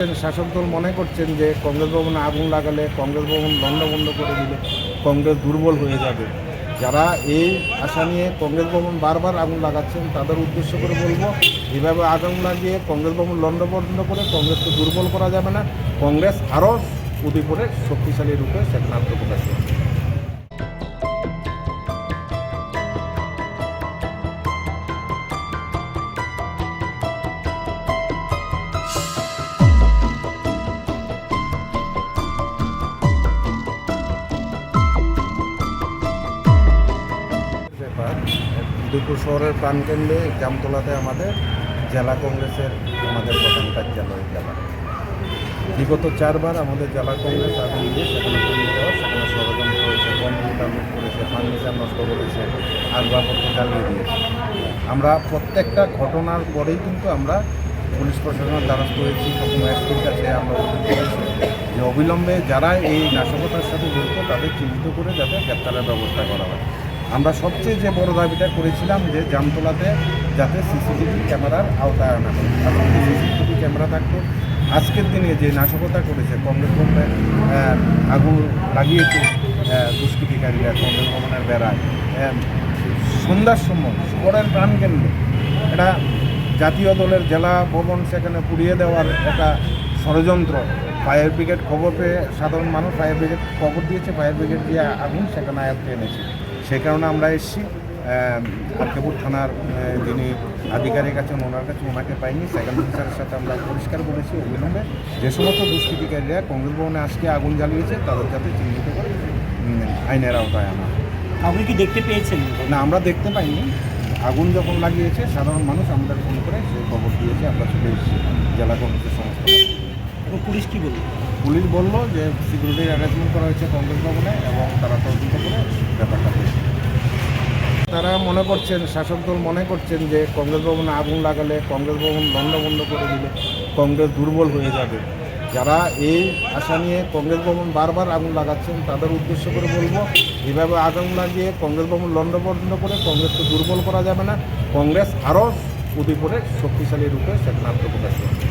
শাসক দল মনে করছেন যে কংগ্রেস ভবনে আগুন লাগালে কংগ্রেস ভবন বন্ধ করে দিলে কংগ্রেস দুর্বল হয়ে যাবে। যারা এই আশা নিয়ে কংগ্রেস ভবন বারবার আগুন লাগাচ্ছেন, তাদের উদ্দেশ্য করে বলব, এভাবে আগুন লাগিয়ে কংগ্রেস ভবন লণ্ডভণ্ড করে কংগ্রেসকে দুর্বল করা যাবে না। কংগ্রেস আরও উদয়পুরে শক্তিশালী রূপে সেখানে আত্মপ্রকাশ করবে। উদয়পুর শহরের প্রাণকেন্দ্রে জামতলাতে আমাদের জেলা কংগ্রেসের আমাদের প্রধান কার্যালয় জেলা। বিগত চারবার আমাদের জেলা কংগ্রেস আগুন দিয়ে সেখানে পুড়িয়ে দেওয়া সেখানে ষড়যন্ত্র হয়েছে কম্পিউটার করেছে, ফার্নিচার নষ্ট করেছে, আসবাবপত্র জ্বালিয়ে দিয়েছে। আমরা প্রত্যেকটা ঘটনার পরেই কিন্তু আমরা পুলিশ প্রশাসনের দ্বারস্থ হয়েছি। প্রথম এসপির কাছে আমরা অভিযোগ করেছি যে অবিলম্বে যারা এই নাশকতার সাথে জড়িত তাদের চিহ্নিত করে যাতে গ্রেপ্তারের ব্যবস্থা করা হয়। আমরা সবচেয়ে যে বড় দাবিটা করেছিলাম যে জামতলাতে যাতে সিসিটিভি ক্যামেরার আওতায় আনা হয় কারণ সিসিটিভি ক্যামেরা থাকতো। আজকের দিনে যে নাশকতা করেছে, কংগ্রেস ভবনে আগুন লাগিয়েছে দুষ্কৃতিকারীরা, কংগ্রেস ভবনের বেড়ায়। সন্ধ্যার সময় শহরের প্রাণকেন্দ্রে এটা জাতীয় দলের জেলা ভবন সেখানে পুড়িয়ে দেওয়ার একটা ষড়যন্ত্র। ফায়ার ব্রিগেড খবর পেয়ে সাধারণ মানুষ ফায়ার ব্রিগেড খবর দিয়েছে, ফায়ার ব্রিগেড দিয়ে আগুন সেখানে আয়ত্তে এনেছে। সেই কারণে আমরা এসেছি। আরকেপুর থানার যিনি আধিকারিক আছেন ওনার কাছে ওনাকে পাইনি। সেকেন্ড অফিসারের সাথে আমরা পরিষ্কার বলেছি অবিলম্বে যে সমস্ত দুষ্কৃতিকারীরা কংগ্রেস ভবনে আজকে আগুন জ্বালিয়েছে তাদের যাতে চিহ্নিত করে আইনের আওতায় আনা। আপনি কি দেখতে পেয়েছেন? না আমরা দেখতে পাইনি। আগুন যখন লাগিয়েছে সাধারণ মানুষ আমাদের ফোন করে সে খবর দিয়েছে আমরা চলে এসেছি। জেলা কংগ্রেসের সমস্ত। পুলিশ কি বলল? পুলিশ বলল যে সিকিউরিটি অ্যারেঞ্জমেন্ট করা হয়েছে কংগ্রেস ভবনে এবং তারা তদন্ত করে ব্যাপারটা তারা মনে করছেন, শাসক দল মনে করছেন যে কংগ্রেস ভবনে আগুন লাগালে কংগ্রেস ভবন বন্ধ করে দিলে কংগ্রেস দুর্বল হয়ে যাবে। যারা এই আশা নিয়ে কংগ্রেস ভবন বারবার আগুন লাগাচ্ছেন, তাদের উদ্দেশ্য করে বলব, এভাবে আগুন লাগিয়ে কংগ্রেস ভবন লণ্ডভণ্ড করে কংগ্রেসকে দুর্বল করা যাবে না। কংগ্রেস আরও উদয়পুরে শক্তিশালী রূপে সেখানে আত্মপ্রকাশ করবে।